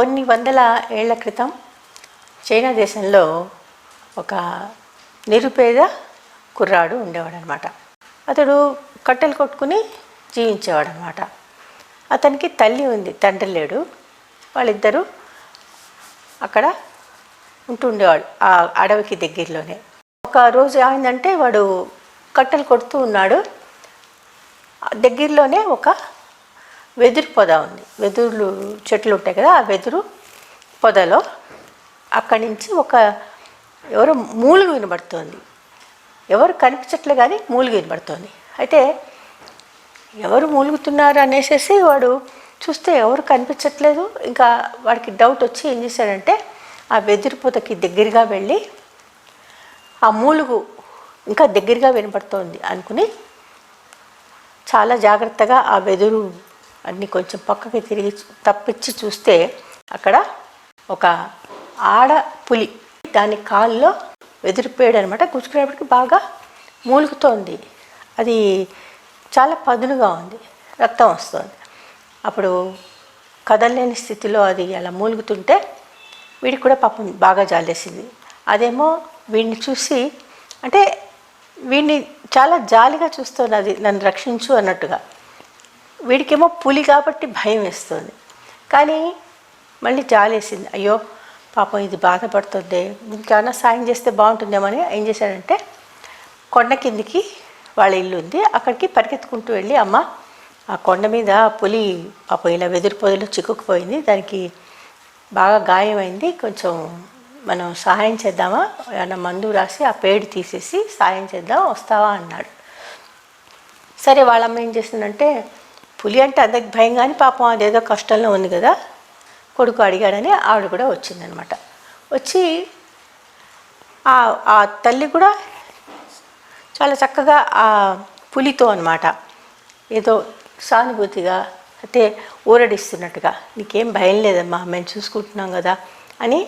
కొన్ని వందల ఏళ్ళ క్రితం చైనా దేశంలో ఒక నిరుపేద కుర్రాడు ఉండేవాడు అనమాట అతడు కట్టెలు కొట్టుకుని జీవించేవాడు అనమాట అతనికి తల్లి ఉంది తండ్రి లేడు. వాళ్ళిద్దరూ అక్కడ ఉంటుండేవాడు ఆ అడవికి దగ్గరలోనే. ఒక రోజు ఏమైందంటే వాడు కట్టెలు కొడుతూ ఉన్నాడు. దగ్గరలోనే ఒక వెదురు పొద ఉంది. వెదురులు చెట్లు ఉంటాయి కదా ఆ వెదురు పొదలో అక్కడి నుంచి ఒక ఎవరో మూలుగు వినబడుతోంది. ఎవరు కనిపించట్లే కానీ మూలుగు వినబడుతోంది. అయితే ఎవరు మూలుగుతున్నారు అనేసేసి వాడు చూస్తే ఎవరు కనిపించట్లేదు. ఇంకా వాడికి డౌట్ వచ్చి ఏం చేశాడంటే ఆ వెదురు పొదకి దగ్గరగా వెళ్ళి ఆ మూలుగు ఇంకా దగ్గరగా వినపడుతోంది అనుకుని చాలా జాగ్రత్తగా ఆ వెదురు అన్ని కొంచెం పక్కకి తిరిగి తప్పించి చూస్తే అక్కడ ఒక ఆడ పులి దాని కాల్లో వెదిరిపోయాడు అనమాట గుచ్చుకునేప్పటికి బాగా మూలుగుతోంది. అది చాలా పదునుగా ఉంది. రక్తం వస్తుంది. అప్పుడు కదలలేని స్థితిలో అది అలా మూలుగుతుంటే వీడికి కూడా పాపం బాగా జాలేసింది. అదేమో వీడిని చూసి అంటే వీడిని చాలా జాలిగా చూస్తున్నది నన్ను రక్షించు అన్నట్టుగా. వీడికేమో పులి కాబట్టి భయం వేస్తుంది. కానీ మళ్ళీ జాలేసింది. అయ్యో పాపం ఇది బాధపడుతుంది. ఇంకేమైనా సాయం చేస్తే బాగుంటుందేమని ఏం చేశాడంటే కొండ కిందికి వాళ్ళ ఇల్లు ఉంది. అక్కడికి పరిగెత్తుకుంటూ వెళ్ళి అమ్మ ఆ కొండ మీద పులి పాపం ఇలా వెదురు పొదలో చిక్కుకుపోయింది. దానికి బాగా గాయమైంది. కొంచెం మనం సహాయం చేద్దామా? ఏమైనా మందు రాసి ఆ పేడు తీసేసి సాయం చేద్దాం వస్తావా? అన్నాడు. సరే వాళ్ళమ్మ ఏం చేసిందంటే పులి అంటే అందరికి భయం కానీ పాపం అదేదో కష్టంలో ఉంది కదా. కొడుకు అడిగాడని ఆవిడ కూడా వచ్చిందనమాట. వచ్చి ఆ తల్లి కూడా చాలా చక్కగా ఆ పులితో అన్నమాట ఏదో సానుభూతిగా అయితే ఊరడిస్తున్నట్టుగా నీకేం భయం లేదమ్మా మేము చూసుకుంటున్నాం కదా అని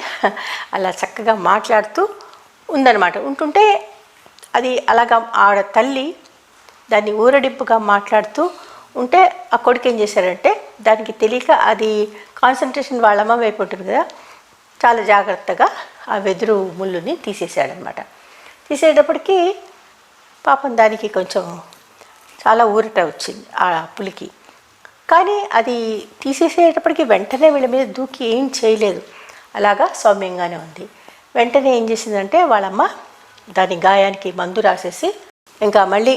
అలా చక్కగా మాట్లాడుతూ ఉందన్నమాట ఉంటుంటే అది అలాగా ఆవిడ తల్లి దాన్ని ఊరడింపుగా మాట్లాడుతూ ఉంటే ఆ కొడుకు ఏం చేశారంటే దానికి తెలియక అది కాన్సన్ట్రేషన్ వాళ్ళ అమ్మ వైపు ఉంటుంది కదా చాలా జాగ్రత్తగా ఆ వెదురు ముళ్ళుని తీసేసాడనమాట తీసేటప్పటికి పాపం దానికి కొంచెం చాలా ఊరట వచ్చింది ఆ పులికి. కానీ అది తీసేసేటప్పటికి వెంటనే వీళ్ళ మీద దూకి ఏం చేయలేదు. అలాగా సౌమ్యంగానే ఉంది. వెంటనే ఏం చేసిందంటే వాళ్ళమ్మ దాని గాయానికి మందు రాసేసి ఇంకా మళ్ళీ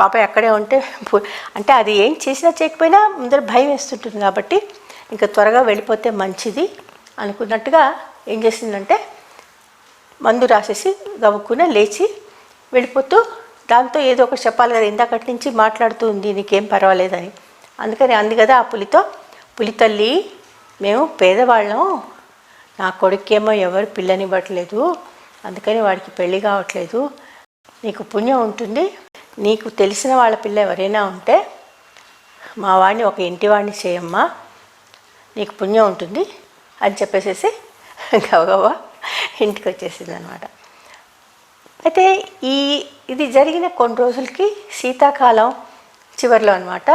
పాప ఎక్కడే ఉంటే పు- అంటే అది ఏం చేసినా చేయకపోయినా ముందర భయం వేస్తుంటుంది కాబట్టి ఇంకా త్వరగా వెళ్ళిపోతే మంచిది అనుకున్నట్టుగా ఏం చేసిందంటే మందు రాసేసి గవ్వుకునే లేచి వెళ్ళిపోతూ దాంతో ఏదో ఒకటి చెప్పాలి కదా ఇందాకటి నుంచి మాట్లాడుతూ ఉంది నీకేం పర్వాలేదని. అందుకని అంది కదా ఆ పులితో పులి తల్లి మేము పేదవాళ్ళం నా కొడుకేమో ఎవరు పిల్లనివ్వట్లేదు అందుకని వాడికి పెళ్ళి కావట్లేదు నీకు పుణ్యం ఉంటుంది నీకు తెలిసిన వాళ్ళ పిల్ల ఎవరైనా ఉంటే మా వాడిని ఒక ఇంటి వాడిని చేయమ్మా. నీకు పుణ్యం ఉంటుంది అని చెప్పేసేసి గవగవ ఇంటికి వచ్చేసింది అనమాట అయితే ఈ ఇది జరిగిన కొన్ని రోజులకి శీతాకాలం చివరిలో అనమాట.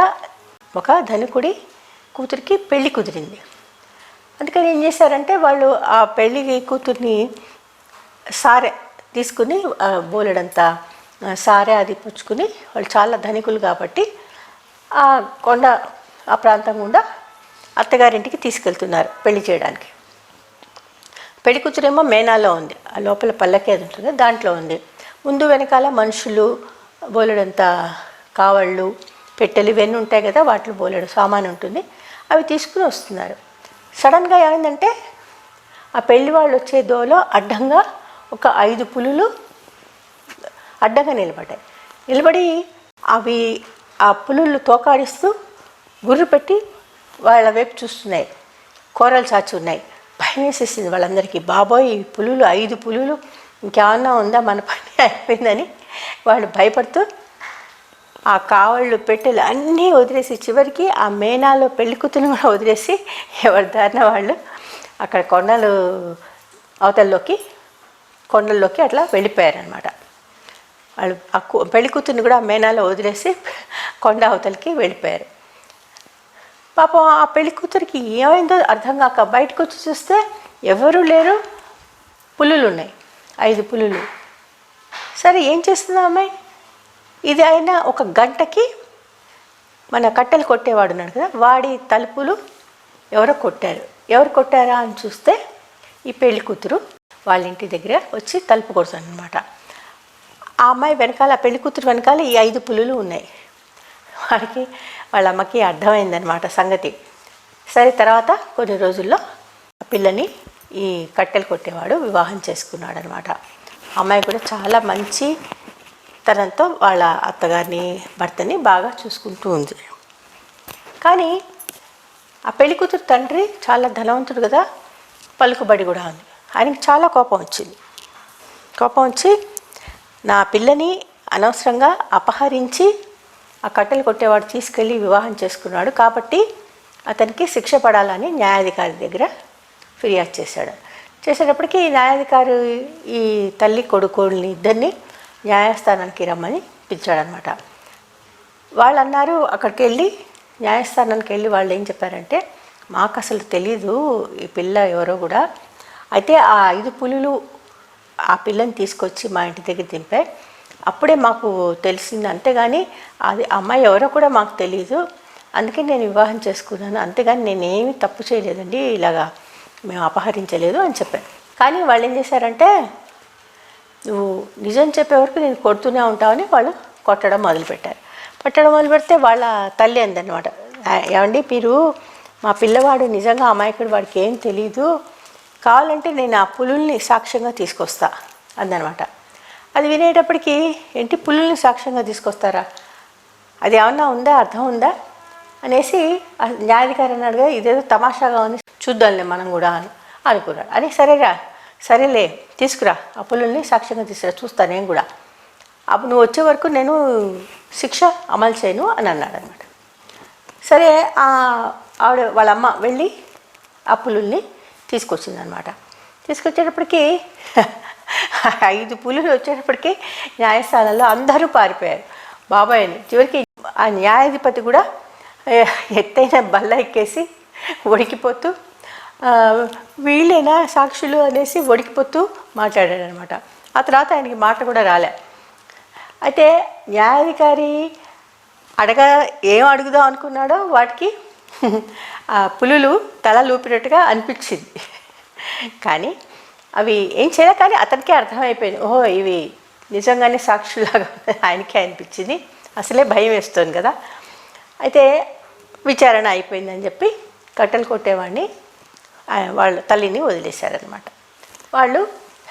ఒక ధనికుడి కూతురికి పెళ్ళి కుదిరింది. అందుకని ఏం చేశారంటే వాళ్ళు ఆ పెళ్ళి కూతుర్ని సారె తీసుకుని బోలెడంతా సారే అది పుచ్చుకుని వాళ్ళు చాలా ధనికులు కాబట్టి ఆ కొండ ఆ ప్రాంతం గుండా అత్తగారింటికి తీసుకెళ్తున్నారు పెళ్ళి చేయడానికి. పెళ్ళి కూతురేమో మేనాలో ఉంది. ఆ లోపల పల్లకి అది ఉంటుంది దాంట్లో ఉంది. ముందు వెనకాల మనుషులు బోలెడంత కావళ్ళు పెట్టెలు ఇవన్నీ ఉంటాయి కదా వాటిలో బోలెడు సామాన్ ఉంటుంది. అవి తీసుకుని వస్తున్నారు. సడన్గా ఏమైందంటే ఆ పెళ్ళి వాళ్ళు వచ్చే దోలో అడ్డంగా ఒక ఐదు పులులు అడ్డంగా నిలబడ్డాయి. నిలబడి అవి ఆ పులులు తోకాడిస్తూ గుర్రు పెట్టి వాళ్ళ వైపు చూస్తున్నాయి. కూరలు చాచి ఉన్నాయి. భయం వేసేసింది వాళ్ళందరికీ. బాబోయ్ ఈ పులులు ఐదు పులులు ఇంకేమన్నా ఉందా? మన పని అయిపోయిందని వాళ్ళు భయపడుతూ ఆ కావళ్ళు పెట్టెలు అన్నీ వదిలేసి చివరికి ఆ మేనాలో పెళ్ళికూతురు కూడా వదిలేసి ఎవరి దారిన వాళ్ళు అక్కడ కొండలు అవతల్లోకి కొండల్లోకి అట్లా వెళ్ళిపోయారనమాట వాళ్ళు ఆ పెళ్ళి కూతుర్ని కూడా ఆ మేనాలో వదిలేసి కొండ అవతలకి వెళ్ళిపోయారు. పాపం ఆ పెళ్ళి కూతురికి ఏమైందో అర్థం కాక బయటకు వచ్చి చూస్తే ఎవరు లేరు? పులులు ఉన్నాయి ఐదు పులులు. సరే ఏం చేస్తుంది అమ్మాయి ఇది అయినా ఒక గంటకి మన కట్టెలు కొట్టేవాడు ఉన్నాడు కదా వాడి తలుపులు ఎవరో కొట్టారు. ఎవరు కొట్టారా అని చూస్తే ఈ పెళ్ళి కూతురు వాళ్ళ ఇంటి దగ్గర వచ్చి తలుపు కొడుతుంది అనమాట ఆ అమ్మాయి వెనకాల ఆ పెళ్ళి కూతురు వెనకాల ఈ ఐదు పులులు ఉన్నాయి. వాడికి వాళ్ళ అమ్మకి అర్థమైందనమాట సంగతి. సరే తర్వాత కొన్ని రోజుల్లో ఆ పిల్లని ఈ కట్టెలు కొట్టేవాడు వివాహం చేసుకున్నాడు అనమాట అమ్మాయి కూడా చాలా మంచి తనంతో వాళ్ళ అత్తగారిని భర్తని బాగా చూసుకుంటూ ఉంది. కానీ ఆ పెళ్ళి కూతురు తండ్రి చాలా ధనవంతుడు కదా పలుకుబడి కూడా ఉంది. ఆయనకి చాలా కోపం వచ్చింది. కోపం వచ్చి నా పిల్లని అనవసరంగా అపహరించి ఆ కట్టెలు కొట్టేవాడు తీసుకెళ్ళి వివాహం చేసుకున్నాడు కాబట్టి అతనికి శిక్ష పడాలని న్యాయాధికారి దగ్గర ఫిర్యాదు చేశాడు. చేసేటప్పటికి ఈ న్యాయాధికారి ఈ తల్లి కొడుకుల్ని ఇద్దరిని న్యాయస్థానానికి రమ్మని పిలిచాడనమాట వాళ్ళు అన్నారు అక్కడికి వెళ్ళి న్యాయస్థానానికి వెళ్ళి వాళ్ళు ఏం చెప్పారంటే మాకు అసలు తెలీదు ఈ పిల్ల ఎవరో కూడా. అయితే ఆ ఐదు పులులు ఆ పిల్లని తీసుకొచ్చి మా ఇంటి దగ్గర దింపాయి అప్పుడే మాకు తెలిసింది అంతేగాని అది అమ్మాయి ఎవరో కూడా మాకు తెలియదు అందుకే నేను వివాహం చేసుకున్నాను. అంతేగాని నేనేమి తప్పు చేయలేదండి. ఇలాగా మేము అపహరించలేదు అని చెప్పాను కానీ వాళ్ళు ఏం చేశారంటే నువ్వు నిజం చెప్పే వరకు నేను కొడుతూనే ఉంటావని వాళ్ళు కొట్టడం మొదలుపెట్టారు. కొట్టడం మొదలు పెడితే వాళ్ళ తల్లి అందనమాట ఏమండి మీరు మా పిల్లవాడు నిజంగా అమాయకుడు వాడికి ఏం తెలియదు కావాలంటే నేను ఆ పులుల్ని సాక్ష్యంగా తీసుకొస్తా అందనమాట అది వినేటప్పటికి ఏంటి పులుల్ని సాక్ష్యంగా తీసుకొస్తారా? అది ఏమన్నా ఉందా? అర్థం ఉందా? అనేసి న్యాయాధికారి అన్నాడుగా ఇదేదో తమాషాగా ఉంది చూద్దాంలే మనం కూడా అని అనుకున్నాడు. అని సరేరా సరేలే తీసుకురా ఆ పులుల్ని సాక్ష్యంగా తీసుకురా చూస్తా నేను కూడా. అప్పుడు నువ్వు వచ్చే వరకు నేను శిక్ష అమలు చేయను అని అన్నాడు అనమాట సరే ఆ ఆవిడ వాళ్ళ అమ్మ వెళ్ళి ఆ పులుల్ని తీసుకొచ్చింది అనమాట తీసుకొచ్చేటప్పటికి ఐదు పులులు వచ్చేటప్పటికి న్యాయస్థానంలో అందరూ పారిపోయారు. బాబాయ్ని చివరికి ఆ న్యాయాధిపతి కూడా ఎత్తైన బల్ల ఎక్కేసి ఒడికిపోతూ వీళ్ళేనా సాక్షులు అనేసి ఒడికిపోతూ మాట్లాడాడు అనమాట ఆ తర్వాత ఆయనకి మాట కూడా రాలే. అయితే న్యాయాధికారి అడగ ఏం అడుగుదాం అనుకున్నాడో వాటికి ఆ పులులు తల లూపినట్టుగా అనిపించింది. కానీ అవి ఏం చేయలే కానీ అతనికే అర్థమైపోయింది. ఓహో ఇవి నిజంగానే సాక్షులాగా ఆయనకే అనిపించింది. అసలే భయం వేస్తుంది కదా. అయితే విచారణ అయిపోయిందని చెప్పి కట్టెలు కొట్టేవాడిని వాళ్ళ తల్లిని వదిలేశారనమాట వాళ్ళు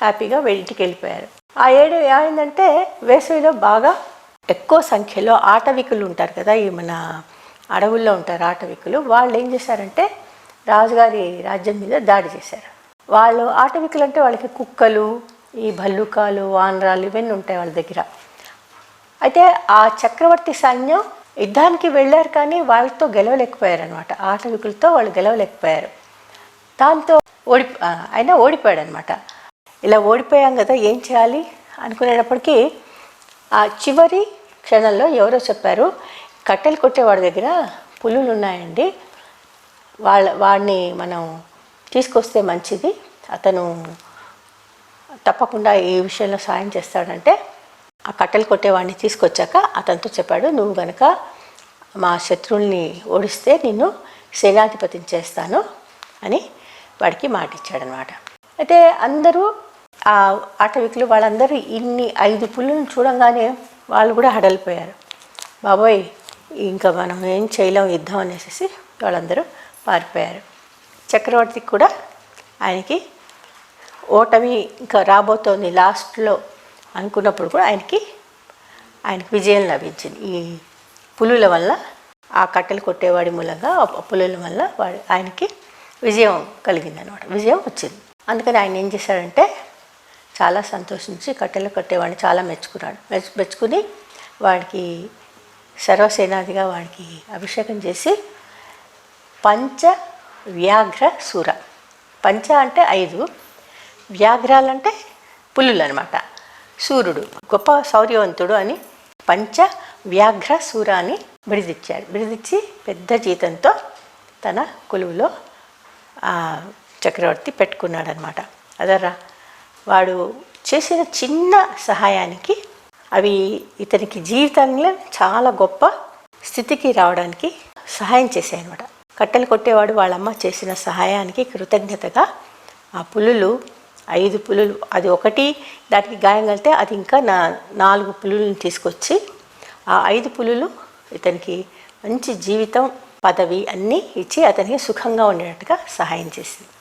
హ్యాపీగా ఇంటికి వెళ్ళిపోయారు. ఆ ఏడు ఏమైందంటే వేసవిలో బాగా ఎక్కువ సంఖ్యలో ఆటవికులు ఉంటారు కదా ఈ మన అడవుల్లో ఉంటారు ఆటవికులు వాళ్ళు ఏం చేశారంటే రాజుగారి రాజ్యం మీద దాడి చేశారు. వాళ్ళు ఆటవికులు అంటే వాళ్ళకి కుక్కలు ఈ భల్లుకాలు వానరాలు ఇవన్నీ ఉంటాయి వాళ్ళ దగ్గర. అయితే ఆ చక్రవర్తి సైన్యం యుద్ధానికి వెళ్ళారు కానీ వాళ్ళతో గెలవలేకపోయారు అనమాట ఆటవికులతో వాళ్ళు గెలవలేకపోయారు. దాంతో ఓడి అయినా ఆయన ఓడిపోయాడు అనమాట ఇలా ఓడిపోయాం కదా ఏం చేయాలి? అనుకునేటప్పటికీ ఆ చివరి క్షణంలో ఎవరో చెప్పారు కట్టెలు కొట్టేవాడి దగ్గర పులులు ఉన్నాయండి. వాళ్ళ వాడిని మనం తీసుకొస్తే మంచిది. అతను తప్పకుండా ఈ విషయంలో సాయం చేస్తాడంటే ఆ కట్టెలు కొట్టేవాడిని తీసుకొచ్చాక అతనితో చెప్పాడు నువ్వు గనక మా శత్రువుల్ని ఓడిస్తే నిన్ను సేనాధిపతిని చేస్తాను అని వాడికి మాట ఇచ్చాడనమాట. అయితే అందరూ ఆ ఆటవికులు వాళ్ళందరూ ఇన్ని ఐదు పుల్లులను చూడంగానే వాళ్ళు కూడా హడలిపోయారు. బాబోయ్ ఇంకా మనం ఏం చేయలేం యుద్ధం అనేసి వాళ్ళందరూ పారిపోయారు. చక్రవర్తికి కూడా ఆయనకి ఓటమి ఇంకా రాబోతోంది లాస్ట్లో అనుకున్నప్పుడు కూడా ఆయనకి ఆయనకి విజయం లభించింది. ఈ పులుల వల్ల ఆ కట్టెలు కొట్టేవాడి మూలంగా ఆ పులుల వల్ల వాడి ఆయనకి విజయం కలిగింది అనమాట విజయం వచ్చింది. అందుకని ఆయన ఏం చేశాడంటే చాలా సంతోషించి కట్టెలు కట్టేవాడిని చాలా మెచ్చుకున్నాడు. మెచ్చు మెచ్చుకుని వాడికి సర్వసేనాధిగా వాడికి అభిషేకం చేసి పంచ వ్యాఘ్ర సూర. పంచ అంటే ఐదు వ్యాఘ్రాలంటే పులులు అనమాట సూర్యుడు గొప్ప శౌర్యవంతుడు అని పంచ వ్యాఘ్ర సూర అని బిడిదిచ్చాడు. బిడిదిచ్చి పెద్ద జీతంతో తన కొలువులో చక్రవర్తి పెట్టుకున్నాడనమాట అదర్రా వాడు చేసిన చిన్న సహాయానికి అవి ఇతనికి జీవితంలో చాలా గొప్ప స్థితికి రావడానికి సహాయం చేశాయి అనమాట కట్టెలు కొట్టేవాడు వాళ్ళమ్మ చేసిన సహాయానికి కృతజ్ఞతగా ఆ పులులు ఐదు పులులు అది ఒకటి దానికి గాయం కలితే అది ఇంకా నా నాలుగు పులులను తీసుకొచ్చి ఆ ఐదు పులులు ఇతనికి మంచి జీవితం పదవి అన్నీ ఇచ్చి అతనికి సుఖంగా ఉండేటట్టుగా సహాయం చేసింది.